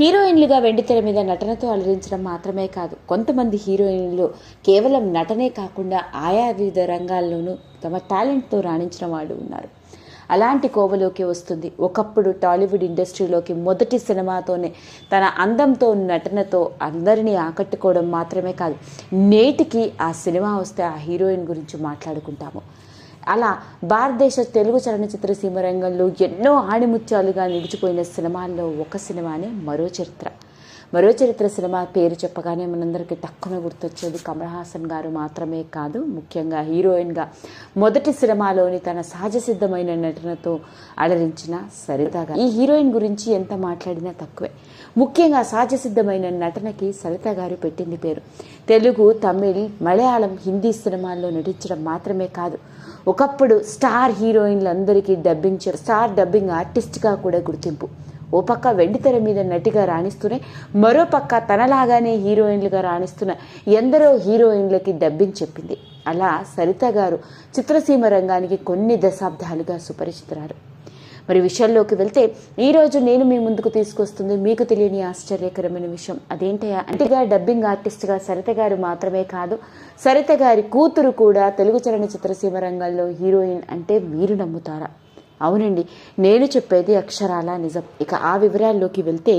హీరోయిన్లుగా వెండితెర మీద నటనతో అలరించడం మాత్రమే కాదు కొంతమంది హీరోయిన్లు కేవలం నటనే కాకుండా ఆయా వివిధ రంగాల్లోనూ తమ టాలెంట్తో రాణించిన వాళ్ళు ఉన్నారు. అలాంటి కోవలోకి వస్తుంది. ఒకప్పుడు టాలీవుడ్ ఇండస్ట్రీలోకి మొదటి సినిమాతోనే తన అందంతో నటనతో అందరినీ ఆకట్టుకోవడం మాత్రమే కాదు నేటికి ఆ సినిమా వస్తే ఆ హీరోయిన్ గురించి మాట్లాడుకుంటాము. అలా భారతదేశ తెలుగు చలనచిత్ర సీమ రంగంలో ఎన్నో ఆణిముత్యాలుగా నిలిచిపోయిన సినిమాల్లో ఒక సినిమానే మరో చరిత్ర. మరో చరిత్ర సినిమా పేరు చెప్పగానే మనందరికీ తక్కువ గుర్తొచ్చేది కమల్ హాసన్ గారు మాత్రమే కాదు ముఖ్యంగా హీరోయిన్గా. మొదటి సినిమాలోని తన సహజ సిద్ధమైన నటనతో అలరించిన సరిత గారు. ఈ హీరోయిన్ గురించి ఎంత మాట్లాడినా తక్కువే. ముఖ్యంగా సహజ సిద్ధమైన నటనకి సరిత గారు పెట్టింది పేరు. తెలుగు తమిళ్ మలయాళం హిందీ సినిమాల్లో నటించడం మాత్రమే కాదు ఒకప్పుడు స్టార్ హీరోయిన్లందరికీ డబ్బింగ్ స్టార్ డబ్బింగ్ ఆర్టిస్ట్గా కూడా గుర్తింపు. ఓ పక్క వెండితెర మీద నటిగా రాణిస్తూనే మరో పక్క తనలాగానే హీరోయిన్లుగా రాణిస్తున్న ఎందరో హీరోయిన్లకి డబ్బింగ్ చెప్పింది. అలా సరిత గారు చిత్రసీమ రంగానికి కొన్ని దశాబ్దాలుగా సుపరిచితురారు మరి విషయంలోకి వెళ్తే ఈరోజు నేను మీ ముందుకు తీసుకొస్తుంది మీకు తెలియని ఆశ్చర్యకరమైన విషయం. అదేంటయా అంటేగా డబ్బింగ్ ఆర్టిస్ట్గా సరిత గారు మాత్రమే కాదు సరిత గారి కూతురు కూడా తెలుగు చలనచిత్ర సీమ రంగంలో హీరోయిన్ అంటే మీరు నమ్ముతారా? అవునండి నేను చెప్పేది అక్షరాల నిజం. ఇక ఆ వివరాల్లోకి వెళ్తే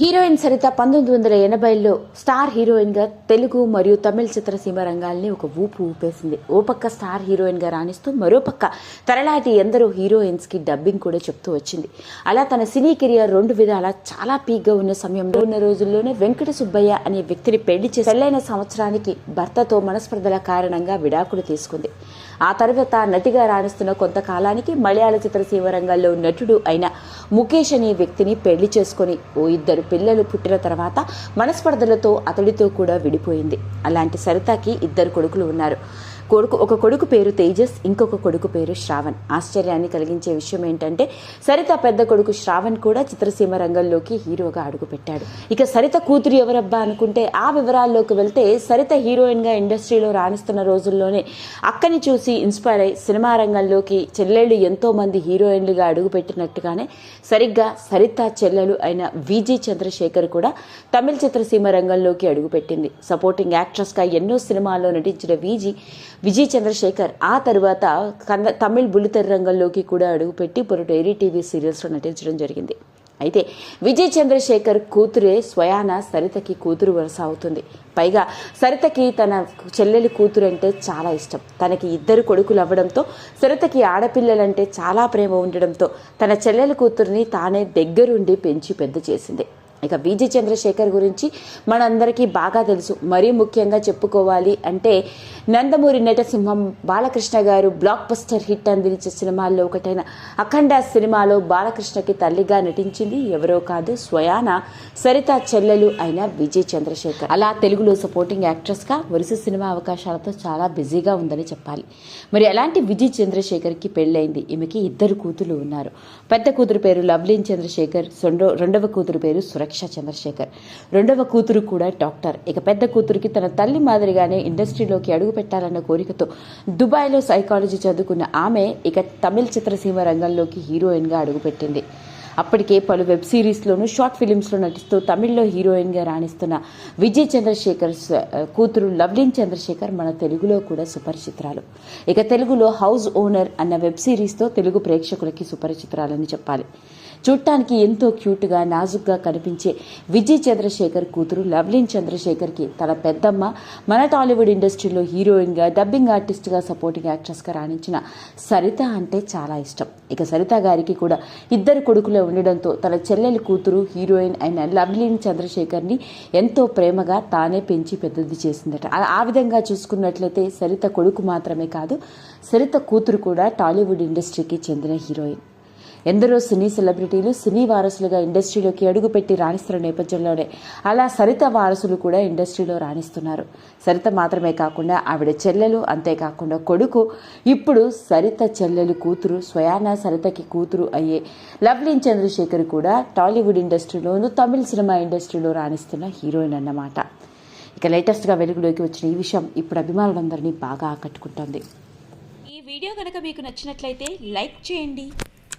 హీరోయిన్ సరిత పంతొమ్మిది వందల ఎనభైలో స్టార్ హీరోయిన్గా తెలుగు మరియు తమిళ చిత్రసీమ రంగాల్ని ఒక ఊపు ఊపేసింది. ఓ పక్క స్టార్ హీరోయిన్గా రాణిస్తూ మరో పక్క తరలాటి ఎందరో హీరోయిన్స్కి డబ్బింగ్ కూడా చెప్తూ వచ్చింది. అలా తన సినీ కెరియర్ రెండు విధాల చాలా పీక్గా ఉన్న సమయంలో ఉన్న రోజుల్లోనే వెంకట సుబ్బయ్య అనే వ్యక్తిని పెళ్ళి చేసి పెళ్ళైన సంవత్సరానికి భర్తతో మనస్పర్ధల కారణంగా విడాకులు తీసుకుంది. ఆ తర్వాత నటిగా రాణిస్తున్న కొంతకాలానికి మలయాళ చిత్రసీమ రంగంలో నటుడు అయిన ముఖేష్ అనే వ్యక్తిని పెళ్ళి చేసుకొని ఓ ఇద్దరు పిల్లలు పుట్టిన తర్వాత మనస్పర్ధలతో అతడితో కూడా విడిపోయింది. అలాంటి సరితకి ఇద్దరు కొడుకులు ఉన్నారు. కొడుకు ఒక కొడుకు పేరు తేజస్ ఇంకొక కొడుకు పేరు శ్రావణ్. ఆశ్చర్యాన్ని కలిగించే విషయం ఏంటంటే సరిత పెద్ద కొడుకు శ్రావణ్ కూడా చిత్రసీమ రంగంలోకి హీరోగా అడుగుపెట్టాడు. ఇక సరిత కూతురు ఎవరబ్బా అనుకుంటే ఆ వివరాల్లోకి వెళ్తే సరిత హీరోయిన్గా ఇండస్ట్రీలో రాణిస్తున్న రోజుల్లోనే అక్కని చూసి ఇన్స్పైర్ అయి సినిమా రంగంలోకి చెల్లెళ్ళు ఎంతోమంది హీరోయిన్లుగా అడుగుపెట్టినట్టుగానే సరిగ్గా సరిత చెల్లెలు అయిన విజి చంద్రశేఖర్ కూడా తమిళ చిత్రసీమ రంగంలోకి అడుగుపెట్టింది. సపోర్టింగ్ యాక్ట్రెస్గా ఎన్నో సినిమాల్లో నటించిన వీజీ విజయ్ చంద్రశేఖర్ ఆ తర్వాత కన్న తమిళ్ బుల్లితెర రంగంలోకి కూడా అడుగుపెట్టి పొరటు ఎరీ టీవీ సీరియల్స్లో నటించడం జరిగింది. అయితే విజయ్ చంద్రశేఖర్ కూతురే స్వయాన సరితకి కూతురు వరుస అవుతుంది. పైగా సరితకి తన చెల్లెలి కూతురు అంటే చాలా ఇష్టం. తనకి ఇద్దరు కొడుకులు అవ్వడంతో సరితకి ఆడపిల్లలంటే చాలా ప్రేమ ఉండడంతో తన చెల్లెలి కూతుర్ని తానే దగ్గరుండి పెంచి పెద్ద చేసింది. ఇక విజి చంద్రశేఖర్ గురించి మనందరికీ బాగా తెలుసు. మరీ ముఖ్యంగా చెప్పుకోవాలి అంటే నందమూరి నటసింహం బాలకృష్ణ గారు బ్లాక్ బస్టర్ హిట్ అందించే సినిమాల్లో ఒకటైన అఖండ సినిమాలో బాలకృష్ణకి తల్లిగా నటించింది ఎవరో కాదు స్వయాన సరిత చెల్లెలు అయిన విజయ్ చంద్రశేఖర్. అలా తెలుగులో సపోర్టింగ్ యాక్ట్రెస్గా వరుస సినిమా అవకాశాలతో చాలా బిజీగా ఉందని చెప్పాలి. మరి అలాంటి విజయ్ చంద్రశేఖర్కి పెళ్ళైంది. ఈమెకి ఇద్దరు కూతురు ఉన్నారు. పెద్ద కూతురు పేరు లవ్లీన్ చంద్రశేఖర్ రెండవ కూతురు పేరు సురక్ష. రక్ష చంద్రశేఖర్. రెండవ కూతురు కూడా డాక్టర్. ఇక పెద్ద కూతురికి తన తల్లి మాదిరిగానే ఇండస్ట్రీలోకి అడుగు పెట్టాలన్న కోరికతో దుబాయ్లో సైకాలజీ చదువుకున్న ఆమె ఇక తమిళ చిత్రసీమ రంగంలోకి హీరోయిన్గా అడుగుపెట్టింది అప్పటికే పలు వెబ్ సిరీస్లోను షార్ట్ ఫిలిమ్స్లో నటిస్తూ తమిళ్ళో హీరోయిన్గా రాణిస్తున్న విజయ్ చంద్రశేఖర్ కూతురు లవ్లిన్ చంద్రశేఖర్ మన తెలుగులో కూడా సుపరిచిత్రాలు. ఇక తెలుగులో హౌస్ ఓనర్ అన్న వెబ్ సిరీస్తో తెలుగు ప్రేక్షకులకి సుపరిచిత్రాలని చెప్పాలి. చూడటానికి ఎంతో క్యూట్గా నాజుగ్గా కనిపించే విజయ్ చంద్రశేఖర్ కూతురు లవ్లిన్ చంద్రశేఖర్కి తన పెద్దమ్మ మన టాలీవుడ్ ఇండస్ట్రీలో హీరోయిన్గా డబ్బింగ్ ఆర్టిస్ట్గా సపోర్టింగ్ యాక్ట్రెస్గా రాణించిన సరిత అంటే చాలా ఇష్టం. ఇక సరిత గారికి కూడా ఇద్దరు కొడుకులే ఉండడంతో తన చెల్లెలి కూతురు హీరోయిన్ అయిన లవ్లిన్ చంద్రశేఖర్ని ఎంతో ప్రేమగా తానే పెంచి పెద్దది చేసిందట. ఆ విధంగా చూసుకున్నట్లయితే సరిత కొడుకు మాత్రమే కాదు సరిత కూతురు కూడా టాలీవుడ్ ఇండస్ట్రీకి చెందిన హీరోయిన్. ఎందరో సినీ సెలబ్రిటీలు సినీ వారసులుగా ఇండస్ట్రీలోకి అడుగుపెట్టి రాణిస్తున్న నేపథ్యంలోనే అలా సరిత వారసులు కూడా ఇండస్ట్రీలో రాణిస్తున్నారు. సరిత మాత్రమే కాకుండా ఆవిడ చెల్లెలు అంతేకాకుండా కొడుకు. ఇప్పుడు సరిత చెల్లెలు కూతురు స్వయాన సరితకి కూతురు అయ్యే లవ్లీన్ చంద్రశేఖర్ కూడా టాలీవుడ్ ఇండస్ట్రీలోను తమిళ సినిమా ఇండస్ట్రీలో రాణిస్తున్న హీరోయిన్ అన్నమాట. ఇక లేటెస్ట్గా వెలుగులోకి వచ్చిన ఈ విషయం ఇప్పుడు అభిమానులందరినీ బాగా ఆకట్టుకుంటోంది. ఈ వీడియో కనుక మీకు నచ్చినట్లయితే లైక్ చేయండి.